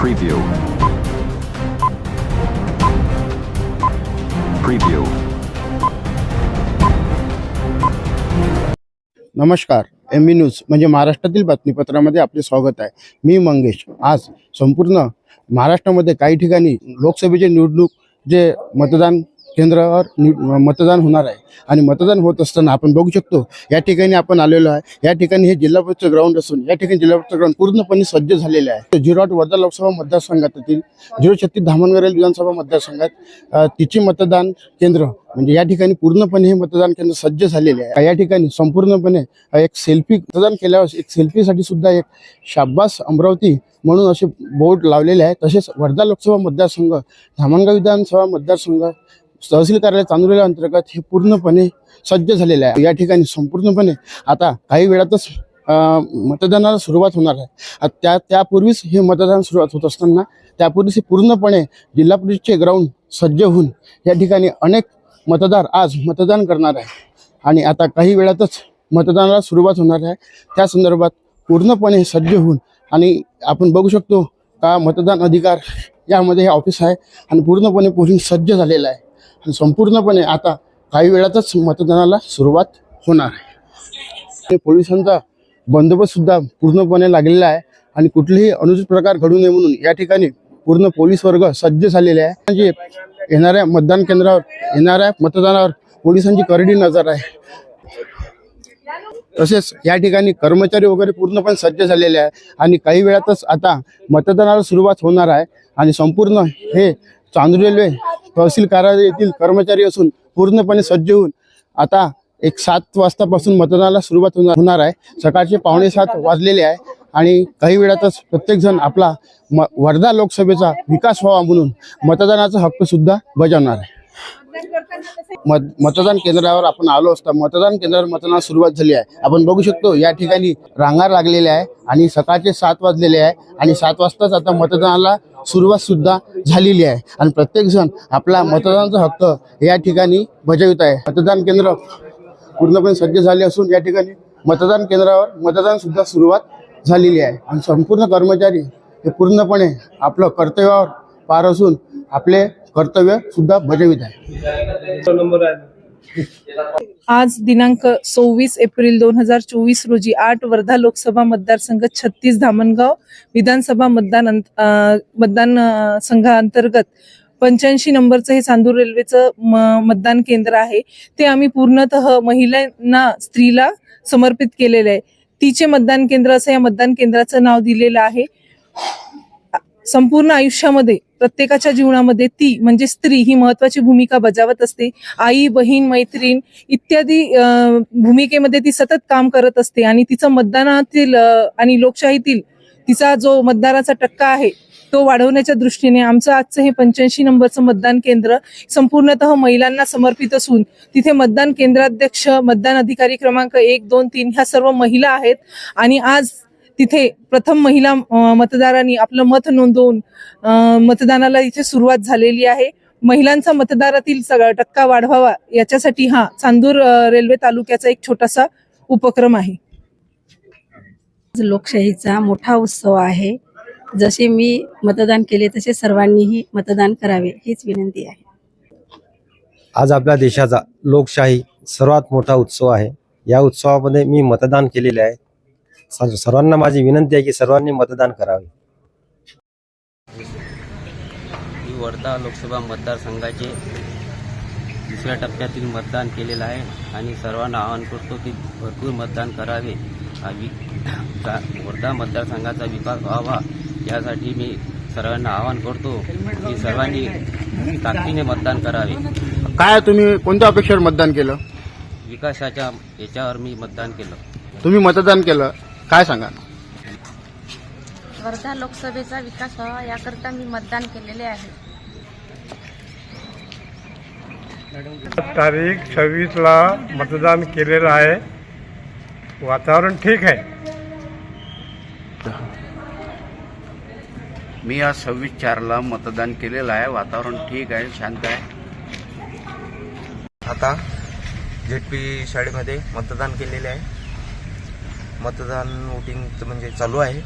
Preview. Preview. नमस्कार M B news म्हणजे महाराष्ट्रातील बातमीपत्रामध्ये आपले स्वागत आहे मी मंगेश आज संपूर्ण महाराष्ट्रामध्ये काही ठिकाणी लोकसभेचे निवडणूक जे मतदान केंद्रावर नि- मतदान होणार आहे. आणि मतदान होत असताना आपण बघू शकतो या ठिकाणी आपण आलेलो आहे. या ठिकाणी हे जिल्हा परिषद ग्राउंड असून या ठिकाणी जिल्हा परिषद ग्राउंड पूर्णपणे सज्ज झालेले आहे. झिरो आठ वर्धा लोकसभा मतदारसंघातील झिरो छत्तीस धामणगरेल विधानसभा मतदारसंघात तिचे तिची मतदान केंद्र म्हणजे या ठिकाणी पूर्णपणे हे मतदान केंद्र सज्ज झालेले आहे. या ठिकाणी संपूर्णपणे एक सेल्फी मतदान केल्यावर एक सेल्फीसाठी सुद्धा एक शाब्बास अमरावती म्हणून असे बोर्ड लावलेले आहे. तसेच वर्धा लोकसभा मतदारसंघ धामणगाव विधानसभा मतदारसंघ तहसील कार्यालय चांदुर्या अंतर्गत हे पूर्णपणे सज्ज झालेलं आहे. या ठिकाणी संपूर्णपणे आता काही वेळातच मतदानाला सुरुवात होणार आहे. त्या त्यापूर्वीच हे मतदान सुरुवात होत असताना त्यापूर्वीच हे पूर्णपणे जिल्हा परिषदचे ग्राउंड सज्ज होऊन या ठिकाणी अनेक मतदार आज मतदान करणार आहे आणि आता काही वेळातच मतदानाला सुरुवात होणार आहे. त्या संदर्भात पूर्णपणे सज्ज होऊन आणि आपण बघू शकतो का मतदान अधिकार यामध्ये हे ऑफिस आहे आणि पूर्णपणे पोलिंग सज्ज झालेलं आहे. आणि संपूर्णपणे आता काही वेळातच मतदानाला सुरुवात होणार आहे. पोलिसांचा बंदोबस्त सुद्धा पूर्णपणे लागलेला आहे आणि कुठलेही अनुचित प्रकार घडू नये म्हणून या ठिकाणी पूर्ण पोलीस वर्ग सज्ज झालेले आहे. म्हणजे येणाऱ्या मतदान केंद्रावर येणाऱ्या मतदानावर पोलिसांची करडी नजर आहे. तसेच या ठिकाणी कर्मचारी वगैरे पूर्णपणे सज्ज झालेले आहे आणि काही वेळातच आता मतदानाला सुरुवात होणार आहे. आणि संपूर्ण हे चांदूर रेल्वे तहसील कार्यालय येथील कर्मचारी असून पूर्णपणे सज्ज होऊन आता एक सात वाजतापासून मतदानाला सुरुवात होणार आहे. सकाळचे पावणे सात वाजलेले आहे आणि काही वेळातच प्रत्येकजण आपला म वर्धा लोकसभेचा विकास व्हावा म्हणून मतदानाचा हक्क सुद्धा बजावणार आहे. मत मतदान केंद्रावर आपण आलो असता मतदान केंद्रावर मतदान सुरुवात झाली आहे. आपण बघू शकतो या ठिकाणी रांगा लागलेल्या आहे आणि सकाळचे सात वाजलेले आहे आणि सात वाजताच आता मतदानाला सुरुवात सुद्धा झालेली आहे. आणि प्रत्येक जण आपला मतदानाचा हक्क या ठिकाणी बजावित आहे. मतदान केंद्र पूर्णपणे सज्ज झाले असून या ठिकाणी मतदान केंद्रावर मतदान सुद्धा सुरुवात झालेली आहे. आणि संपूर्ण कर्मचारी हे पूर्णपणे आपलं कर्तव्यावर पार असून आपले कर्तव्य सुद्धा बजावित आहे. आज दिनांक सव्वीस एप्रिल दोन हजार चोवीस रोजी आठ वर्धा लोकसभा मतदारसंघ छत्तीस धामणगाव विधानसभा मतदान मतदान संघाअंतर्गत पंच्याऐंशी नंबरचं हे चांदूर रेल्वेचं मतदान केंद्र आहे. ते आम्ही पूर्णतः महिलांना स्त्रीला समर्पित केलेलं आहे. तिचे मतदान केंद्र असं या मतदान केंद्राचं नाव दिलेलं आहे. संपूर्ण आयुष्यामध्ये प्रत्येकाच्या जीवनामध्ये ती म्हणजे स्त्री ही महत्वाची भूमिका बजावत असते. आई बहीण मैत्रीण इत्यादी भूमिकेमध्ये ती सतत काम करत असते आणि तिचं मतदानातील आणि लोकशाहीतील तिचा जो मतदाराचा टक्का आहे तो वाढवण्याच्या दृष्टीने आमचं आजचं हे पंच्याऐंशी नंबरचं मतदान केंद्र संपूर्णतः महिलांना समर्पित असून तिथे मतदान केंद्राध्यक्ष मतदान अधिकारी क्रमांक एक दोन तीन ह्या सर्व महिला आहेत. आणि आज तिथे प्रथम महिला मतदारांनी आपलं मत नोंदवून अ, मतदानाला इथे सुरुवात झालेली आहे. महिलांचा मतदारातील सगळा टक्का वाढवावा याच्यासाठी हा चांदूर रेल्वे तालुक्याचा एक छोटासा उपक्रम आहे. आज लोकशाहीचा मोठा उत्सव आहे. जसे मी मतदान केले तसे सर्वांनीही मतदान करावे हीच विनंती आहे. आज आपल्या देशाचा लोकशाही सर्वात मोठा उत्सव आहे. या उत्सवामध्ये मी मतदान केलेले आहे. सर्वांना माझी विनंती आहे की सर्वांनी मतदान करावे. मी वर्धा लोकसभा मतदारसंघाचे दुसऱ्या टप्प्यातील मतदान केलेलं आहे आणि सर्वांना आवाहन करतो की भरपूर मतदान करावे. हा वर्धा मतदारसंघाचा विकास व्हावा यासाठी मी सर्वांना आवाहन करतो की सर्वांनी ताकदीने मतदान करावे. काय तुम्ही कोणत्या अपेक्षेवर मतदान केलं? विकासाच्या याच्यावर मी मतदान केलं. तुम्ही मतदान केलं. काय सांगा? वर्धा लोकसभेचा विकास व्हावा याकरता मी मतदान केलेले आहे. तारीख सव्वीसला मतदान केलेलं आहे. वातावरण ठीक आहे. मी आज सव्वीस चारला मतदान केलेलं आहे. वातावरण ठीक आहे शांत आहे. आता जेटपी शाळेमध्ये मतदान केलेले आहे. मतदान वोटिंग म्हणजे चालू आहे.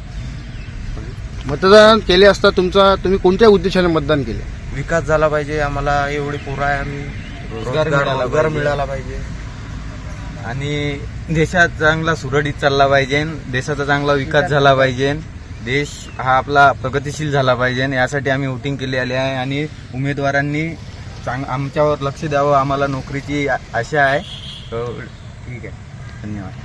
मतदान केले असता तुमचा तुम्ही कोणत्या उद्देशाने मतदान केले? विकास झाला पाहिजे आम्हाला एवढी पोरं आहे आम्ही. रोजगार रोजगार मिळाला पाहिजे. आणि देशात चांगला सुरळीत चालला पाहिजे देशाचा चांगला विकास झाला पाहिजे. देश हा आपला प्रगतिशील झाला पाहिजे यासाठी आम्ही वोटिंग केली आली आहे. आणि उमेदवारांनी चांग आमच्यावर लक्ष द्यावं आम्हाला नोकरीची आ- आशा आहे. तर ठीक आहे. धन्यवाद.